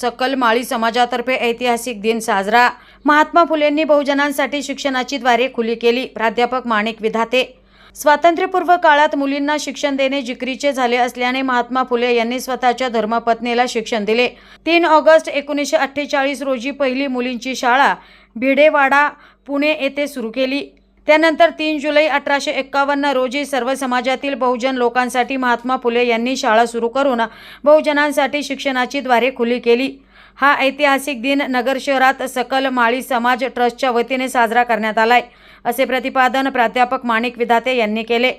सकल माळी समाजातर्फे ऐतिहासिक दिन साजरा. महात्मा फुलेंनी बहुजनांसाठी शिक्षणाची द्वारे खुली केली. प्राध्यापक माणिक विधाते. स्वातंत्र्यपूर्व काळात मुलींना शिक्षण देणे जिकरीचे झाले असल्याने महात्मा फुले यांनी स्वतःच्या धर्मपत्नीला शिक्षण दिले. तीन ऑगस्ट एकोणीसशे अठ्ठेचाळीस रोजी पहिली मुलींची शाळा भिडेवाडा पुणे येथे सुरू केली. त्यानंतर तीन जुलै अठराशे एक्कावन्न रोजी सर्व समाजातील बहुजन लोकांसाठी महात्मा फुले यांनी शाळा सुरू करून बहुजनांसाठी शिक्षणाची द्वारे खुली केली. हा ऐतिहासिक दिन नगर शहरात सकल माळी समाज ट्रस्टच्या वतीने साजरा करण्यात आलाय असे प्रतिपादन प्राध्यापक माणिक विधाते यांनी केले.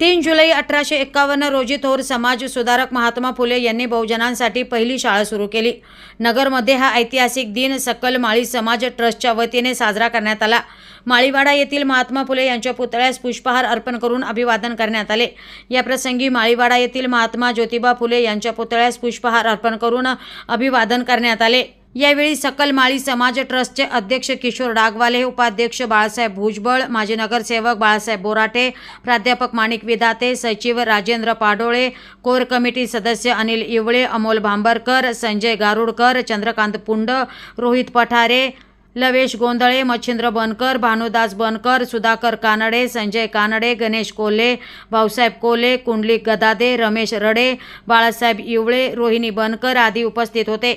तीन जुलै अठराशे एक्कावन्न रोजी थोर समाज सुधारक महात्मा फुले यांनी बहुजनांसाठी पहिली शाळा सुरू केली. नगरमध्ये हा ऐतिहासिक दिन सकल माळी समाज ट्रस्टच्या वतीने साजरा करण्यात आला. माळीवाडा येथील महात्मा फुले यांच्या पुतळ्यास पुष्पहार अर्पण करून अभिवादन करण्यात आले. या प्रसंगी माळीवाडा येथील महात्मा ज्योतिबा फुले यांच्या पुतळ्यास पुष्पहार अर्पण करून अभिवादन करण्यात आले. यावेळी सकल माळी समाज ट्रस्टचे अध्यक्ष किशोर डागवाले उपाध्यक्ष बाळासाहेब भुजबळ माजी नगरसेवक बाळासाहेब बोराटे प्राध्यापक माणिक विदाते सचिव राजेंद्र पाडोळे कोर कमिटी सदस्य अनिल इवळे अमोल भांबरकर संजय गारुडकर चंद्रकांत पुंड रोहित पठारे लवेश गोंधळे मच्छिंद्र बनकर भानुदास बनकर सुधाकर कानडे संजय कानडे गणेश कोल्हे भाऊसाहेब कोल्हे कुंडलिक गदादे रमेश रडे बाळासाहेब इवळे रोहिणी बनकर आदी उपस्थित होते.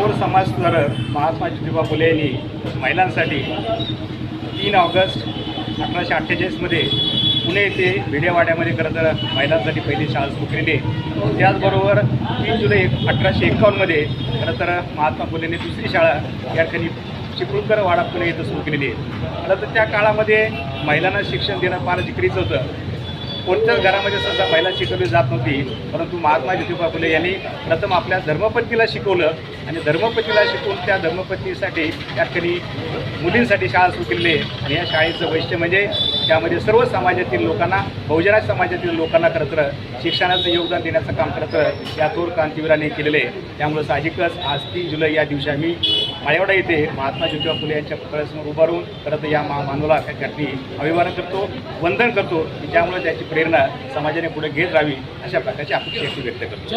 थोर समाज सुधारक महात्मा ज्योतिबा फुले यांनी महिलांसाठी तीन ऑगस्ट अठराशे अठ्ठेचाळीसमध्ये पुणे येथे भिडेवाड्यामध्ये खरं तर महिलांसाठी पहिली शाळा सुरू केली त्याचबरोबर तीन जुलै अठराशे एकावन्नमध्ये खरं तर महात्मा फुलेंनी दुसरी शाळा या ठिकाणी चिपळूणकर वाडा पुणे इथं सुरू केलेली आहे. खरं तर त्या काळामध्ये महिलांना शिक्षण देणं फार जिकरीचं होतं. कोणत्याच घरामध्ये सुद्धा महिला शिकवली जात नव्हती. परंतु महात्मा ज्योतिबा फुले यांनी प्रथम आपल्या धर्मपत्नीला शिकवलं. आणि धर्मपत्नीला शिकवून त्या धर्मपत्नीसाठी त्या ठिकाणी मुलींसाठी शाळा सुरू केलेली आहे. आणि या शाळेचं वैशिष्ट्य म्हणजे त्यामध्ये सर्व समाजातील लोकांना बहुजना समाजातील लोकांना खरं तर शिक्षणाचं योगदान देण्याचं काम खरं तर या थोर क्रांतीवीरांनी केलेलं आहे. त्यामुळं साहजिकच आज तीन जुलै या दिवशी आम्ही माळेवाडा येथे महात्मा ज्योतिबा फुले यांच्या पुतळ्यासमोर उभारून खरं तर या मा मानवाला त्यासाठी अभिवादन करतो वंदन करतो की ज्यामुळे त्याची प्रेरणा समाजाने पुढे घेत राहावी अशा प्रकारची अपेक्षा व्यक्त व्यक्त करतो.